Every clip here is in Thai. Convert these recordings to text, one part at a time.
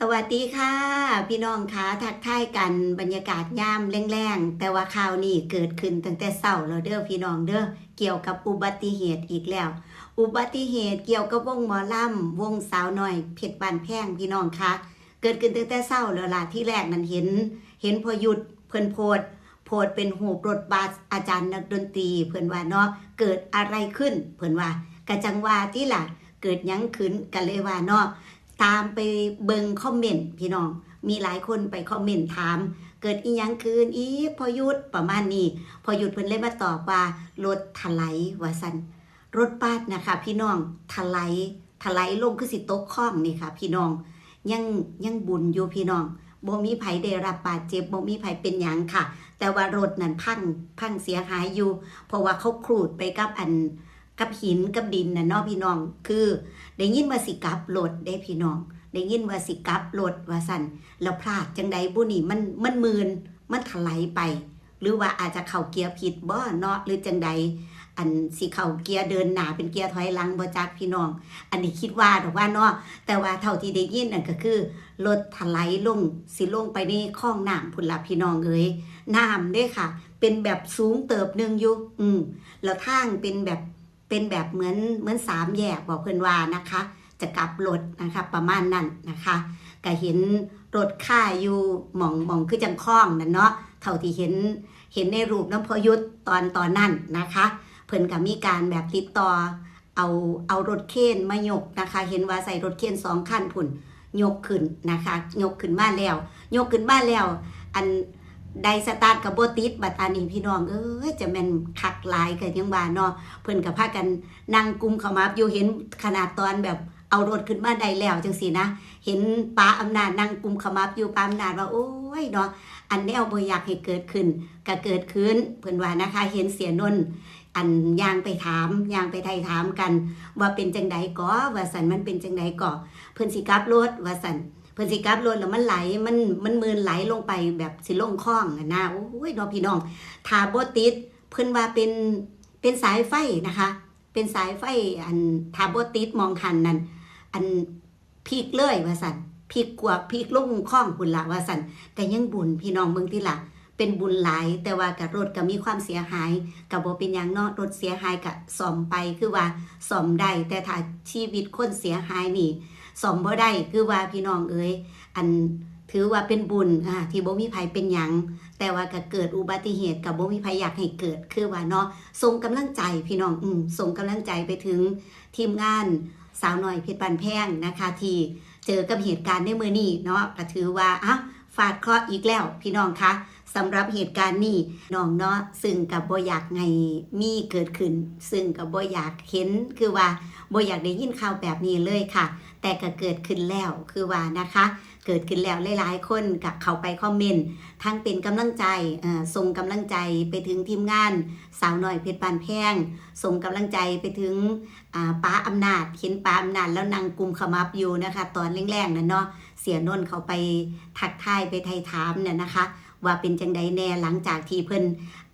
สวัสดีค่ะ พี่น้องคะทักทายกันบรรยากาศยามแรงๆ แต่ว่าข่าวนี้เกิดขึ้นตั้งแต่เช้าแล้วเด้อพี่น้องเด้อเกี่ยวกับอุบัติเหตุอีกแล้ว อุบัติเหตุเกี่ยวกับวงหมอลำวงสาวน้อยเพชรบานแพงพี่น้องคะเกิดขึ้นตั้งแต่เช้าแล้วล่ะที่แรกนั้นเห็น เห็นพอหยุดเพิ่นโพดโพดเป็นหูปรถบัสอาจารย์นักดนตรีเพิ่นว่าเนาะเกิดอะไรขึ้น เพิ่นว่ากะจังว่าที่ล่ะเกิดยั้งขึ้นกันเลยว่าเนาะ ตามไปเบิงคอมเมนต์พี่น้อง มีหลายคนไปคอมเมนต์ถาม เกิดอีหยังคืนอีพอหยุดประมาณนี้พอหยุดเพิ่นเลยมาตอบว่ารถถลายว่าสันรถบัสนะคะ พี่น้องถลายถลายลงคือสิตกคลองนี่ค่ะ พี่น้องยังยังบุญอยู่พี่น้องบ่มีไผได้รับบาดเจ็บบ่มีไผเป็นหยังค่ะ แต่ว่ารถนั้นพังพังเสียหายอยู่ เพราะว่าเขาครูดไปกับอัน กับหินกับดินน่ะเนาะพี่น้อง คือได้ยินว่าสิกับรถได้พี่น้อง ได้ยินว่าสิกับรถว่าสั่นแล้วพลาดจังใดบุนี่มันมันมืนมันถลายไป หรือว่าอาจจะเข้าเกียร์ผิดบ่เนาะหรือจังใดอันสิเข้าเกียร์เดินหนาเป็นเกียร์ถอยหลังบ่จักพี่น้อง อันนี้คิดว่าดอกว่าเนาะแต่ว่าเท่าที่ได้ยินนั่นก็คือรถถลายลงสิลงไปในคลองน้ำพุ่นละพี่น้องเอ้ยน้ำเด้ค่ะ เป็นแบบสูงเติบหนึงอยู่อืมแล้วทางเป็นแบบ เป็นแบบเหมือนเหมือนสามแยกบอกเพื่อนว่านะคะ จะกลับรถนะคะประมาณนั้นนะคะก็เห็นรถค่าอยู่หมองหมองคือจังคล้องนั่นเนาะเท่าที่เห็นเห็นในรูปน้ำพยุทธตอนตอนนั้นนะคะ เพิ่นก็มีการแบบติดต่อเอาเอารถเคนมายกนะคะ เห็นว่าใส่รถเคนสองคันพุ่นยกขึ้นนะคะ ยกขึ้นมานแล้ว ยกขึ้นมานแล้ว อัน ได้สตาร์ทกับโบติดบัดอันนี้พี่น้องเอ้ยจะแม่นคักหลายกันยังว่าเนาะเพิ่นกับพากันนั่งกุมเขามาอยู่เห็นขนาดตอนแบบเอารถขึ้นมาได้แล้วจังสีนะ เห็นป้าอำนาจนั่งกุมเข้ามาอยู่ป้าอำนาจว่าโอ้ยเนาะอันแนวบ่อยากให้เกิดขึ้นก็เกิดขึ้นเพิ่นว่านะคะ เห็นเสียนนอันยางไปถามยางไปไทยถามกัน ว่าเป็นจังใดก่อว่าสันมันเป็นจังใดก่อเพิ่นสิกลับรถว่าสัน เพิ่นสิกลับรถแล้วมันไหลมันมันมืนไหลลงไปแบบสิลงคลองนะโอ้ยเนาะพี่น้องถ้าบ่ติดเพิ่นว่าเป็นเป็นสายไฟนะคะ เป็นสายไฟอันทาโบติดมองหันนั่นอันพีกเลยว่าสันพีกกว่าพีกลงข้องบุญละว่าสันแต่ยังบุญพี่น้องเมืองที่ละเป็นบุญหลาย แต่ว่ากับรถก็มีความเสียหายกับโบเป็นอย่างนอกรถเสียหายกับซ่อมไปคือว่าซ่อมได้แต่ถ้าชีวิตคนเสียหายนี่ ซ่อมบ่ได้คือว่าพี่น้องเอ้ยอันถือว่าเป็นบุญอ่าที่บ่มีภัยเป็นหยัง แต่ว่าก็เกิดอุบัติเหตุกับบ่มีภัยอยากให้เกิดคือว่าเนาะส่งกำลังใจพี่น้องอืมส่งกำลังใจไปถึงทีมงานสาวน้อยเพชรบันแพงนะคะ ที่เจอกับเหตุการณ์ในมือนี้เนาะก็ถือว่าอ้าว ฟาดเคราะห์อีกแล้ว พี่น้องคะสำหรับเหตุการณ์นี้น้องเนาะซึ่งกับบ่อยากไงมีเกิดขึ้น ซึ่งกับบ่อยากเห็นคือว่าบ่อยากได้ยินข่าวแบบนี้เลยค่ะ แต่ก็เกิดขึ้นแล้วคือว่านะคะ เกิดขึ้นแล้วหลายๆคนกับเขาไปคอมเมนต์ทั้งเป็นกำลังใจส่งกำลังใจไปถึงทีมงาน สาวน้อยเพชรปานแพงส่งกำลังใจไปถึงป้าอำนาจเห็นป้าอำนาจแล้วนางกลุ่มขมับอยู่นะคะ ตอนแรงๆนั่นเนาะ สียนนท์เขาไปทักทายไปไทยถามเนี่ยนะคะ ว่าเป็นจังใดแน่หลังจากที่เพิ่น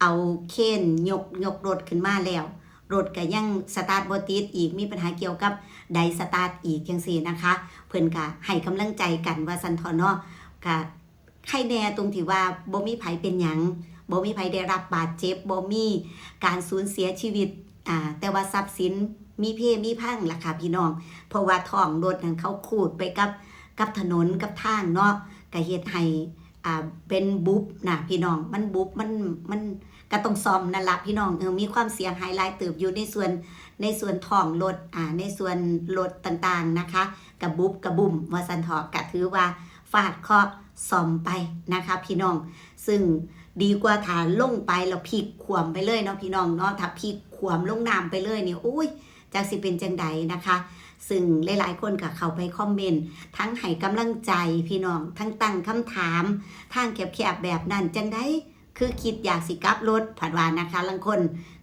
เอาเคนยกยกรถขึ้นมาแล้วรถก็ยังสตาร์ทบติดอีกมีปัญหาเกี่ยวกับไดสตาร์ทอีกจังซี่นะคะ เพิ่นก็ให้กำลังใจกันว่าสันทอเนาะก็ใครแน่ตรงที่ว่าบ่มีไผเป็นหยังบ่มีไผได้รับบาดเจ็บบ่มีการสูญเสียชีวิตอ่าแต่ว่าทรัพย์สินมีเพมีพังล่ะค่ะพี่น้อง เพราะว่าท้องรถนั้นเขาขูดไปกับ กับถนนกับทางเนาะก็เฮ็ดให้อ่าเป็นบุ๊บนะพี่น้องมันบุ๊บมันมันก็ต้องซ่อมนั่นละพี่น้องเออมีความเสียหายหลายเติบอยู่ในส่วนในส่วนท้องรถอ่าในส่วนรถต่างๆนะคะกระบุบกระบุ่มวาสันทอกกะถือว่าฟาดเคาะซ่อมไปนะคะพี่น้อง ซึ่งดีกว่าฐานลงไปแล้วพลิกขวมไปเลยเนาะพี่น้องเนาะถ้าพลิกขวมลงน้ำไปเลยเนี่ยอุ้ย จากสิเป็นจังใดนะคะ ซึ่งหลาย ๆ คนก็เขาไปคอมเมนต์ทั้งให้กำลังใจพี่น้อง ทั้งตั้งคำถามทางแคบๆแบบนั้นจังได้คือคิดอยากสิกลับรถผัดวานะคะลังคน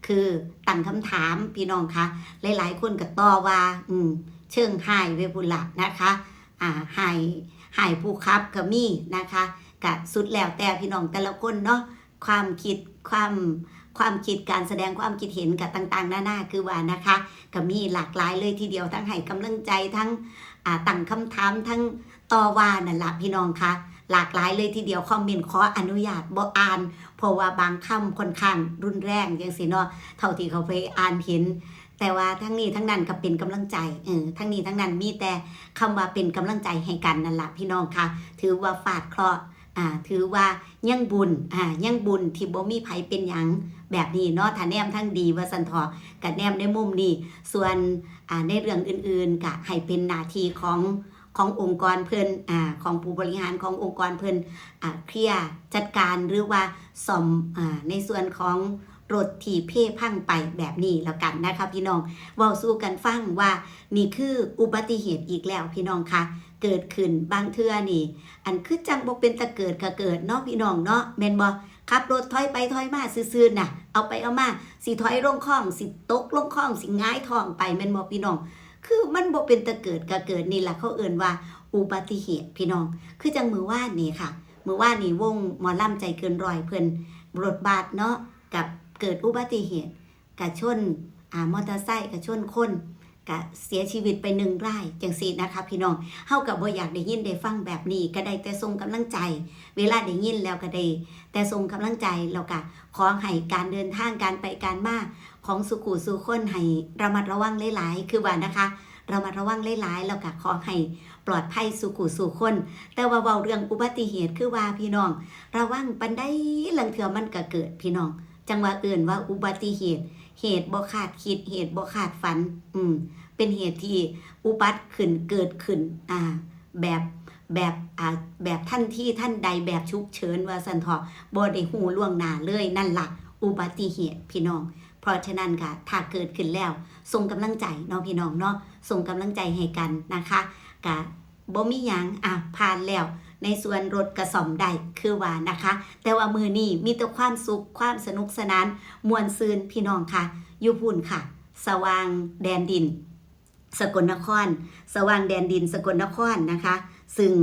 คือตั้งคำถามพี่น้องคะหลายๆ คนก็ต่อว่า อืม เชิงหายเวบุละนะคะ อ่าหายหายผู้ครับก็มีนะคะกะสุดแล้วแต่พี่น้องแต่ละคนเนาะความคิดความ ความคิดการแสดงความคิดเห็นกับต่างๆหน้าคือว่านะคะก็มีหลากหลายเลยทีเดียวทั้งให้กำลังใจทั้งตั้งคำถามทั้งต่อว่านั่นละพี่น้องคะหลากหลายเลยทีเดียวคอมเมนต์ขออนุญาตบ่อ่าน เพราะว่าบางคำค่อนข้างรุนแรงจังสิเนาะเท่าที่เขาไปอ่านเห็น แต่ว่าทั้งนี้ทั้งนั้นก็เป็นกำลังใจเออทั้งนี้ทั้งนั้นมีแต่คำว่าเป็นกำลังใจให้กันนั่นละพี่น้องคะถือว่าฟาดเคราะห์ อ่าถือว่ายังบุญอ่ายังบุญที่บ่มีไผเป็นหยังแบบนี้เนาะถ้าแนมทั้งดีว่าสันทอกับแนมในมุมนี้ ส่วนอ่าในเรื่องอื่นๆก็ให้เป็นหน้าที่ของขององค์กรเพิ่นอ่าของผู้บริหารขององค์กรเพิ่นอ่าเคลียร์จัดการหรือว่าสอมอ่าในส่วนของ รถที่เพ่พังไปแบบนี้แล้วกันนะคะพี่น้องเว้าสู้กันฟังว่านี่คืออุบัติเหตุอีกแล้วพี่น้องคะเกิดขึ้นบางเทื่อนี่ อันคือจังบ่เป็นตะเกิดก็เกิดเนาะพี่น้องเนาะแมนบ่ขับรถถอยไปถอยมาซื่อๆน่ะ เอาไปเอามาสิถอยลงคลองสิตกลงคลองสิหงายทองไปแมนบ่พี่น้อง คือมันบ่เป็นตะเกิดก็เกิดนี่แหละเขาเอ่นว่าอุบัติเหตุพี่น้อง คือจังมือว่านนี่ค่ะ มือว่านนี่วงหมอล่ำใจเกินรอยเพิ่นรถบาดเนาะกับ เกิดอุบัติเหตุกับชนอ่ามอเตอร์ไซค์กับชนคนกับเสียชีวิตไปหนึ่งรายจังซี่นะคะพี่น้องเฮากับบ่อยากได้ยินได้ฟังแบบนี้ก็ได้แต่ส่งกำลังใจ เวลาได้ยินแล้วก็ได้แต่ส่งกำลังใจแล้วก็ขอให้การเดินทางการไปการมาของสุขุสุคนให้ระมัดระวังหลายๆคือว่านะคะระมัดระวังหลายๆแล้วก็ขอให้ปลอดภัยสุขุสุคน แต่ว่าเว้าเรื่องอุบัติเหตุคือว่าพี่น้อง ระวังปันได้ลังเถื่อมันก็เกิดพี่น้อง จังว่าเอื่นว่าอุบัติเหตุ เหตุบ่คาดคิดเหตุบ่คาดฝัน อืม เป็นเหตุที่อุบัติขึ้นเกิดขึ้น อ่า แบบแบบอ่าแบบท่านที่ท่านใดแบบฉุกเฉินว่าสันทอบ่ได้หูล่วงหน้าเลยนั่นล่ะ อุบัติเหตุพี่น้องเพราะฉะนั้นค่ะถ้าเกิดขึ้นแล้วส่งกำลังใจเนาะพี่น้องเนาะส่งกำลังใจให้กันนะคะกะบ่มีหยังอะผ่านแล้ว ในส่วนรถกระสอมใดคือว่านะคะ แต่ว่ามือนี้มีแต่ความสุขความสนุกสนานมวลซืนพี่น้องค่ะยุพุ่นค่ะ สว่างแดนดิน สกลนคร สว่างแดนดินสกลนครนะคะ ซึ่ง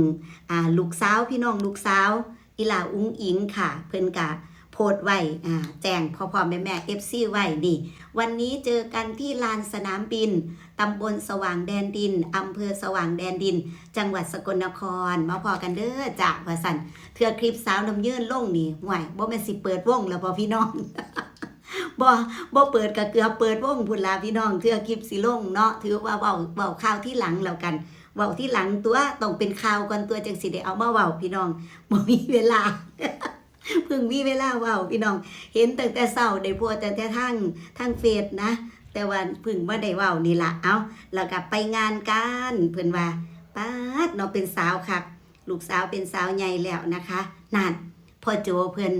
ลูกสาวพี่น้องลูกสาวอีลาอุ้งอิงค่ะ เพิ่นกะ พสต์ไว้อ่าแจ้งพ่อพ่อแม่แม่เอฟซีไว้นี่ วันนี้เจอกันที่ลานสนามบิน ตำบลสว่างแดนดิน อำเภอสว่างแดนดิน จังหวัดสกลนคร มาพอกันเด้อจากว่าสันเทือคลิปสาวน้ำยื่นลงนี่ห่วยบ่แม่นสิเปิดวงแล้วบ่พี่น้องบ่บ่เปิดก็เกือบเปิดวงพุ่นลาพี่น้องเทือคลิปสิลงเนาะถือว่าเว้าเว้าข่าวที่หลังแล้วกันเว้าที่หลังตัวต้องเป็นข่าวก่อนตัวจังสิได้เอามาเว้าพี่น้องบ่มีเวลา เพิ่งมีเวลาว้าพี่น้อง เห็นตั้งแต่เช้าได้พสต์ตั้งแต่ทางทางเฟซนะ แต่ว่าพิ่งมาได้ว้านี่ละเอาแล้วก็ไปงานกันเพิ่อนว่าป๊าดเนาะเป็นสาวคักลูกสาวเป็นสาวใหญ่แล้วนะคะนั่นพ่อโจเพิ่อน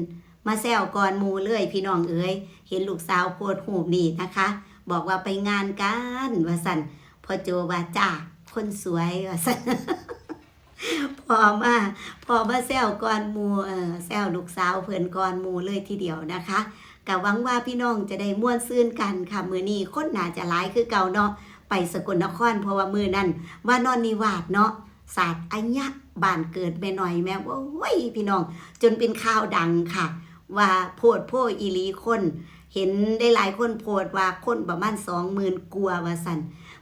มาแซวก่อนมูเลยพี่น้องเอ้ยเห็นลูกสาวโพสต์รูนี่นะคะ บอกว่าไปงานกันว่าสันพ่อโจว่าจ้าคนสวยว่าสัน พอมาพอมาแซวก่อนหมูเออแซวลูกสาวเพิ่อนก่อนหมูเลยทีเดียวนะคะกะหวังว่าพี่น้องจะได้ม่วนซื่นกันค่ะมือนี้คนน่าจะหลายคือเก่าเนาะไปสกลนครเพราะว่ามือนั้นว่านอนนิวาสเนาะศาสตร์อัญญะบ้านเกิดแม่หน่อยแม่ว่าโอ้ยพี่น้อง จนเป็นข่าวดังค่ะ ว่าโพดโพอีลีคน เห็นได้หลายคนโพดว่าคนประมาณสองหมื่นกลัวว่าสัน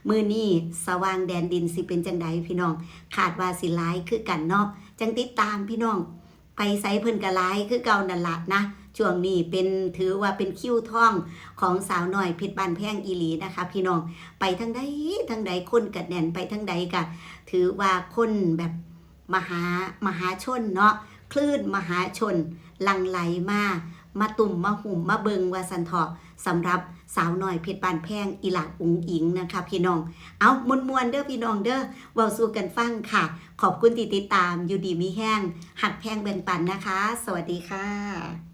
มือนี้สว่างแดนดินสิเป็นจังใดพี่น้องขาดว่าสิหลายคือกันเนาะจังติดตามพี่น้อง ไปไซเพิ่นกะหลายคือเก่านั่นละนะช่วงนี้เป็นถือว่าเป็นคิวท่องของสาวหน่อยเพชรบานแพงอีหลีนะคะ พี่น้องไปทั้งใดทั้งใดคนกัดแนนไปทั้งใดกะถือว่าคนแบบมหามหาชนเนาะคลื่นมหาชนลังไหลมา มาตุ่มมาหุ่มมาเบิงว่าสันทอสำหรับสาวหน่อยเพชรบานแพงอีหลักอุงอิงนะคะพี่น้อง เอามวนมวนเด้อพี่น้องเด้อเว้าสู้กันฟังค่ะ ขอบคุณที่ติดตามอยู่ดีมีแห้งหักแพงเบ่งปันนะคะ สวัสดีค่ะ